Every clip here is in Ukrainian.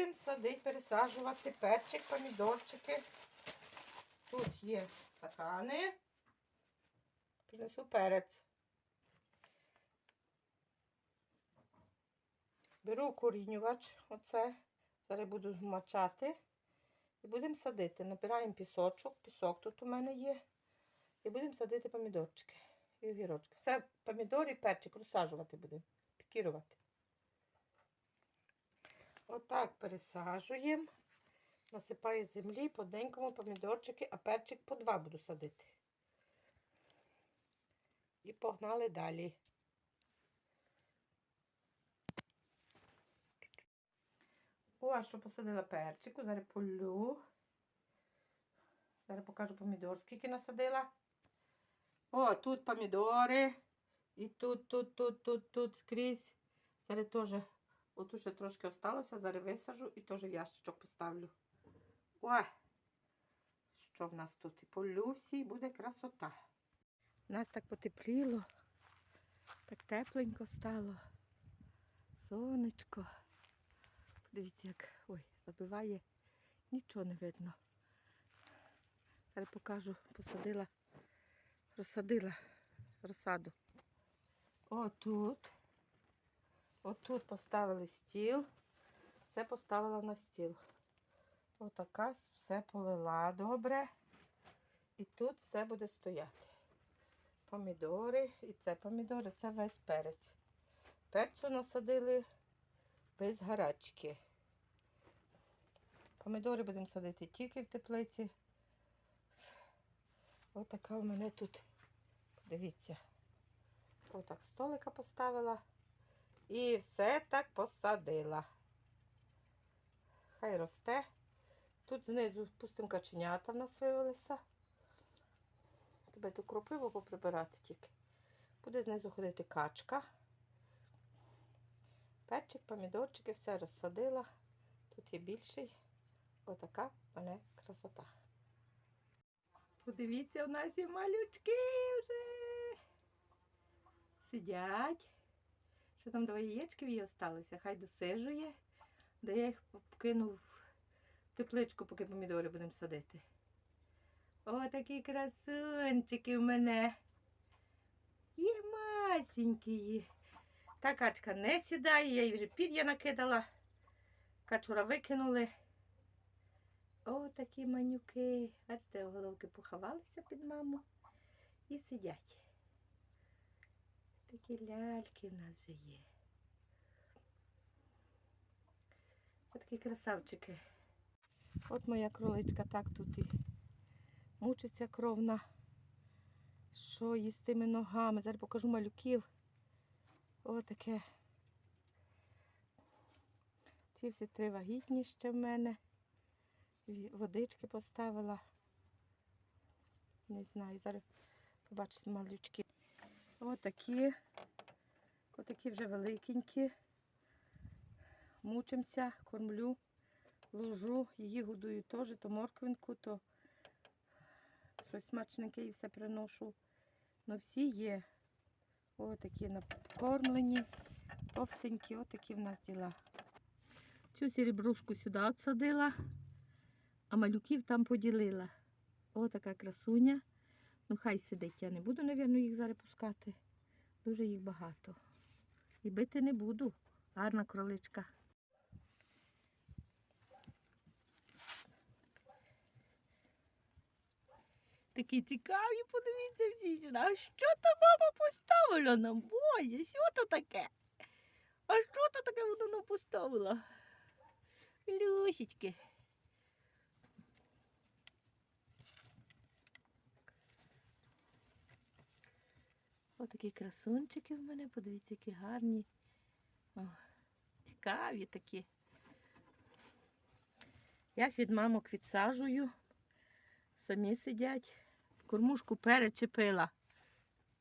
будемо садити, пересаджувати перчик, помідорчики. Тут є стакани. Принесу перець. Беру корінювач, оце. Зараз буду мачати. І будемо садити. Набираємо пісочок. Пісок тут у мене є. І будемо садити помідорчики і огірочки. Все, помідор і перчик розсаджувати будемо. Пікірувати. Отак пересаджуємо. Насипаю землі, по денькому помідорчики, а перчик по два буду садити. І погнали далі. О, а що посадила перчику, зараз полю. Зараз покажу помідор, скільки насадила. О, тут помідори. І тут, тут, тут, тут, тут скрізь. Зараз теж, отут ще трошки осталося, зараз висаджу і теж в ящичок поставлю. Ой, що в нас тут? І полю всі, буде красота. У нас так потепліло, так тепленько стало. Сонечко. Подивіться, як ой, забиває, нічого не видно. Зараз покажу, посадила, розсадила розсаду. Отут. Отут поставили стіл, все поставила на стіл. Отака все полила добре. І тут все буде стояти. Помідори, і це помідори, це весь перець. Перцю насадили без гарячки. Помідори будемо садити тільки в теплиці. Отака в мене тут, дивіться, отак столика поставила. І все так посадила. Хай росте. Тут знизу пустим каченята в нас виявилися. Тебе тут кропиво поприбирати тільки. Буде знизу ходити качка. Перчик, помідорчики, все розсадила. Тут є більший. Отака мене красота. Подивіться, у нас є малючки вже. Сидять. Ще там два яєчки в її осталося. Хай досижує. Де я їх кинув в тепличку, поки помідори будемо садити. О, такі красунчики в мене. Є масенькі. Та качка не сідає, я їй вже під'я накидала. Качура викинули. О, такі манюки. Бачите, головки поховалися під маму і сидять. Такі ляльки в нас вже є. Ось такі красавчики. От моя кроличка так тут і мучиться кровна. Що їсть тими ногами? Зараз покажу малюків. О, таке. Ці всі три вагітні ще в мене. Водички поставила. Не знаю, зараз побачите малючки. Отакі. Отакі вже великенькі. Мучимося, кормлю, ложу, її годую теж, то морквинку, то щось смачненьке і все приношу. Ну всі є. Отакі накормлені, товстенькі, отакі в нас діла. Цю серебрушку сюди отсадила, а малюків там поділила. Отака красуня. Ну, хай сидить. Я не буду, мабуть, їх зараз. Дуже їх багато. І бити не буду. Гарна кроличка. Такі цікаві, подивіться всі сюди. А що то мама поставила нам? Боже, що то таке? А що то таке вона нам поставила? Люсічки. Отакі красунчики в мене, подивіться, які гарні. О, цікаві такі. Я їх від мамок відсаджую. Самі сидять. Кормушку перечепила.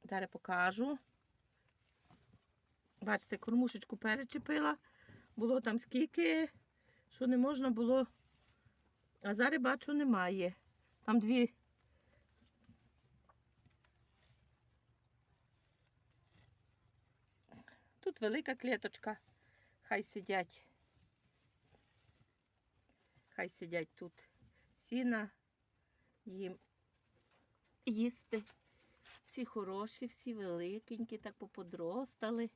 Зараз покажу. Бачите, кормушечку перечепила. Було там скільки, що не можна було. А зараз бачу, немає. Там дві Тут велика клеточка, хай сидять. Хай сидять тут. Сіна їм їсти. Всі хороші, всі великенькі, так поподростали.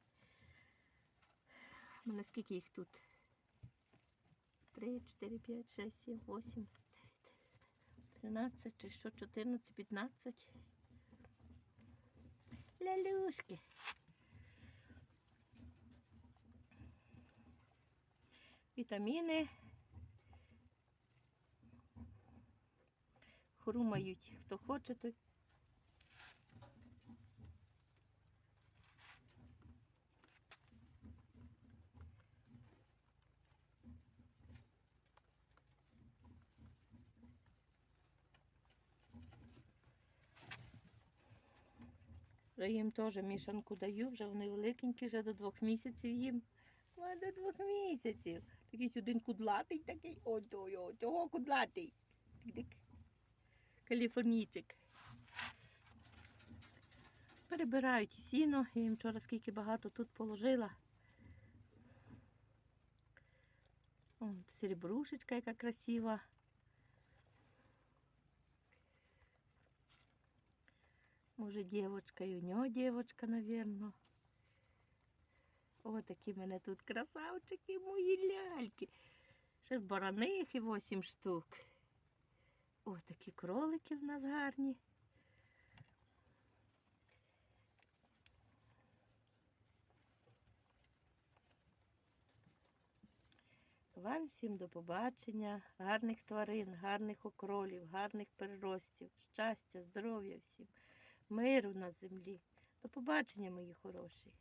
У мене скільки їх тут? Три, чотири, п'ять, шесть, сім, восім, дев'ять, тринадцять, чи що, чотирнадцять, п'ятнадцять. Лялюшки. Вітаміни. Хрумають. Хто хоче, той. Вже їм теж мішанку даю, вже вони великенькі, вже до двох місяців їм. До двох місяців. Якийсь один кудлатий такий. Ой, ой, ой, цього кудлатий. Тик-тик. Каліфорнійчик. Перебирають сіно. Я їм вчора скільки багато тут положила. О, серебрушечка, яка красива. Може, дівчинка, і у нього дівчинка, напевно. О, такі в мене тут красавчики, мої ляльки. Ще ж баранихи 8 штук. О, такі кролики в нас гарні. Вам всім до побачення, гарних тварин, гарних окролів, гарних переростів, щастя, здоров'я всім, миру на землі. До побачення, мої хороші.